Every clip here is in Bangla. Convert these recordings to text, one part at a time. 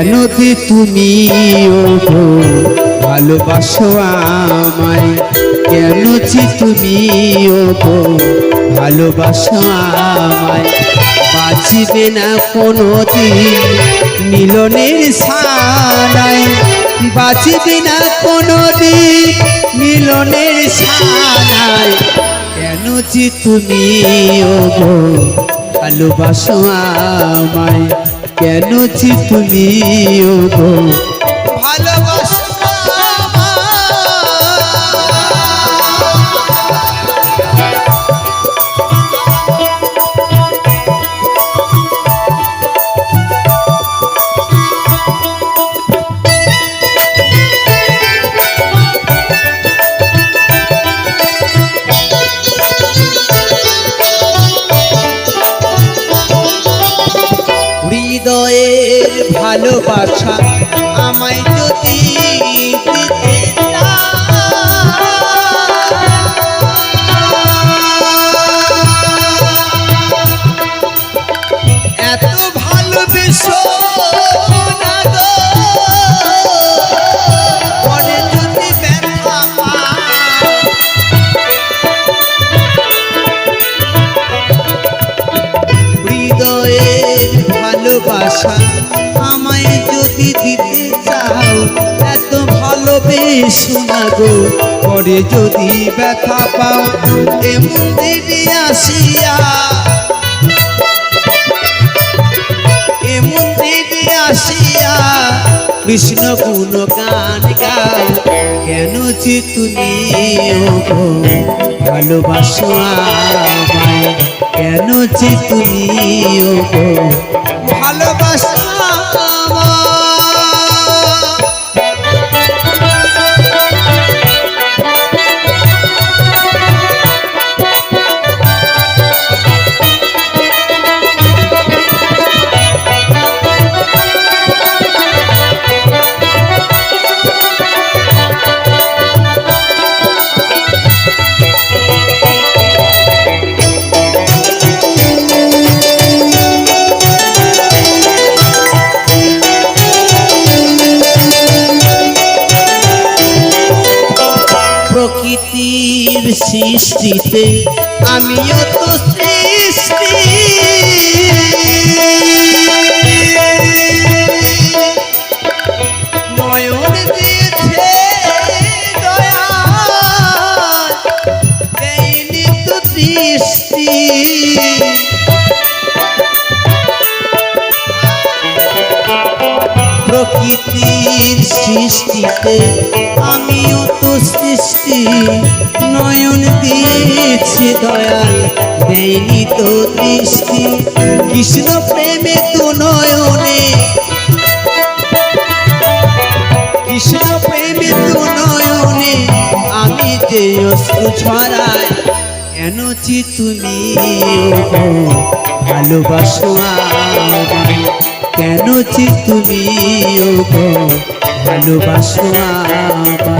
কেন যে তুমি ও গো ভালোবাসো আমায়। কেন যে তুমি ও গো ভালোবাসো আমায়। বাঁচিবে না কোনো দিন মিলনের সানায় বাঁচিবে না কোনো দিন মিলনের সানায় কেন যে তুমি ও গো ভালোবাসো আমায়। কেন যে তুমি ভালোবাসো ভালোবাসা। আমায় যদি এত ভালোবেসো ভালোবাসা যদি দিতে চাও, এত ভালোবেসো না গো। পরে যদি ব্যথা পাও এমন দিদি আসিয়া এমন দিদি আসিয়া কৃষ্ণ গুণ গান গাও। কেন যে তুমি ভালোবাসো কেন যে তুমি ভালোবাসো প্রকৃতির সৃষ্টিতে আমিও তো সৃষ্টি। তো দৃষ্টি প্রকৃতির সৃষ্টিতে আমিও তো সৃষ্টি। নয়ন দিয়েছে দয়াল দেয়নি তো দৃষ্টি। কৃষ্ণ প্রেমে তো নয়নে। কৃষ্ণ প্রেমে তো নয়নে। আমি যে অশ্রু ছড়াই চি তুমি ভালোবাসো আমায়। কেন চি তুমি ভালোবাসো আমায়।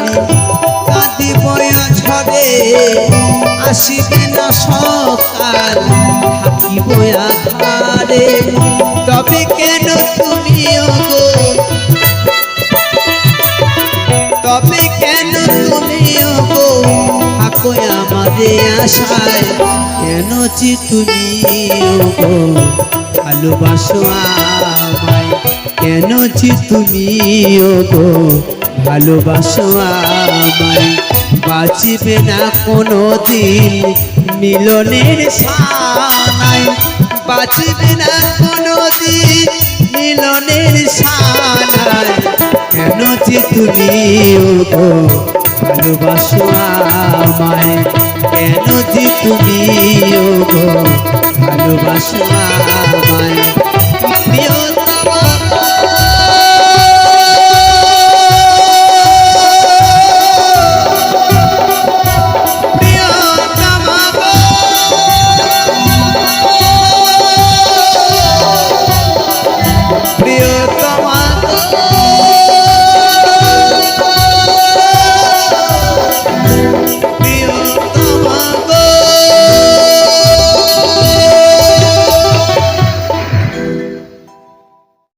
আসিবে না সকাল, থাকিব আধারে তবে কেন তুমি গো তবে কেন তুমি গো থাকো আমাদের কেন যে তুমি ভালোবাসো আমায়, কেন যে তুমি ভালোবাসো আমায় বাঁচিবে না কোনো দিন মিলনের সানায় বাঁচিবে না কোনো দিন মিলনের সানায় কেন যে তুমি ওগো ভালোবাসো আমায়? কেন যে তুমি ওগো ভালোবাসো আমায়?